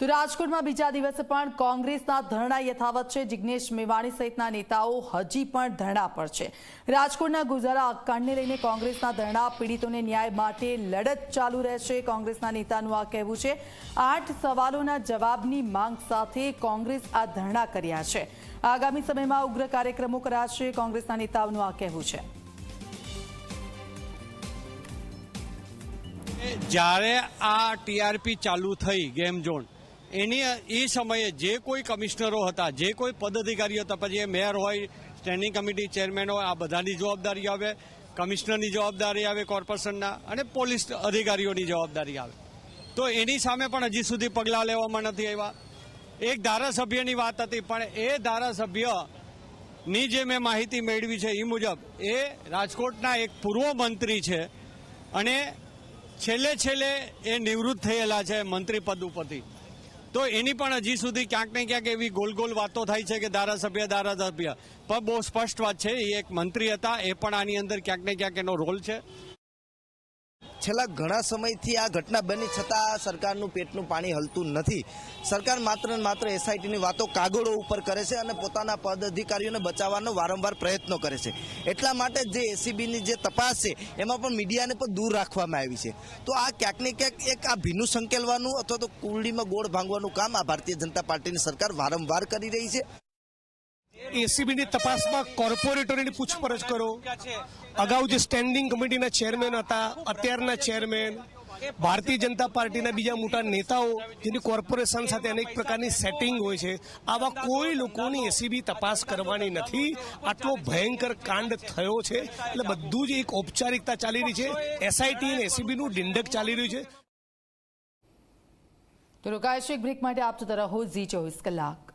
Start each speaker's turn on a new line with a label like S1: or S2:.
S1: તો રાજકોટમાં બીજા દિવસે પણ કોંગ્રેસના ધરણા યથાવત છે. જિગ્નેશ મેવાણી સહિતના નેતાઓ હજી પણ ધરણા પર છે. રાજકોટના ગુજારા કાંડને લઈને કોંગ્રેસના ધરણા પીડિતોને ન્યાય માટે લડત ચાલુ રહેશે. કોંગ્રેસના નેતાનું આ કહેવું છે. આઠ સવાલોના જવાબની માંગ સાથે કોંગ્રેસ આ ધરણા કર્યા છે. આગામી સમયમાં ઉગ્ર કાર્યક્રમો કરાશે. કોંગ્રેસના નેતાઓનું આ કહેવું છે.
S2: જ્યારે આ ટીઆરપી ચાલુ થઈ ગેમ ઝોન એની એ સમયે જે કોઈ કમિશનરો હતા, જે કોઈ પદાધિકારીઓ હતા, પછી એ મેયર હોય, સ્ટેન્ડિંગ કમિટી ચેરમેન હોય, આ બધાની જવાબદારી આવે, કમિશનરની જવાબદારી આવે, કોર્પોરેશનના અને પોલીસ અધિકારીઓની જવાબદારી આવે. તો એની સામે પણ હજી સુધી પગલાં લેવામાં નથી આવ્યા. એક ધારાસભ્યની વાત હતી, પણ એ ધારાસભ્યની જે મેં માહિતી મેળવી છે એ મુજબ, એ રાજકોટના એક પૂર્વ મંત્રી છે અને છેલ્લે છેલ્લે એ નિવૃત્ત થયેલા છે મંત્રી પદ ઉપરથી. તો એની પણ હજી સુધી ક્યાંક ને ક્યાંક એવી ગોલ ગોલ વાતો થાય છે કે ધારાસભ્ય ધારાસભ્ય. પણ બહુ સ્પષ્ટ વાત છે, એ એક મંત્રી હતા, એ પણ આની અંદર ક્યાંક ને ક્યાંક એનો રોલ છે.
S3: છેલ્લા ઘણા સમયથી આ ઘટના બની છતાં સરકારનું પેટનું પાણી હલતું નથી. સરકાર માત્ર ને માત્ર એસઆઈટીની વાતો કાગળો ઉપર કરે છે અને પોતાના પદ અધિકારીઓને બચાવવાનો વારંવાર પ્રયત્નો કરે છે. એટલા માટે જે એસીબીની જે તપાસ છે, એમાં પણ મીડિયાને પણ દૂર રાખવામાં આવી છે. તો આ ક્યાંક ને ક્યાંક એક આ ભીનું સંકેલવાનું અથવા તો કુરડીમાં ગોળ ભાંગવાનું કામ આ ભારતીય જનતા પાર્ટીની સરકાર વારંવાર કરી રહી છે.
S4: એસીબીની તપાસમાં કોર્પોરેટરોની પૂછપરછ કરો. અગાઉ જે સ્ટેન્ડિંગ કમિટીના ચેરમેન હતા, અત્યારના ચેરમેન, ભારતીય જનતા પાર્ટીના બીજા મોટા નેતાઓ, જેની કોર્પોરેશન સાથે અનેક પ્રકારની સેટિંગ હોય છે, આવા કોઈ લોકોની એસીબી તપાસ કરવાની નથી. આટલો ભયંકર કાંડ થયો છે. એટલે બધું જ એક ઔપચારિકતા ચાલી રહી છે. એસઆઈટી અને એસીબીનું ડિંડક ચાલી રહ્યું છે.
S1: તો રોકાય છે બ્રેક માટે આપ જોતા રહો ઝી ચોવીસ કલાક.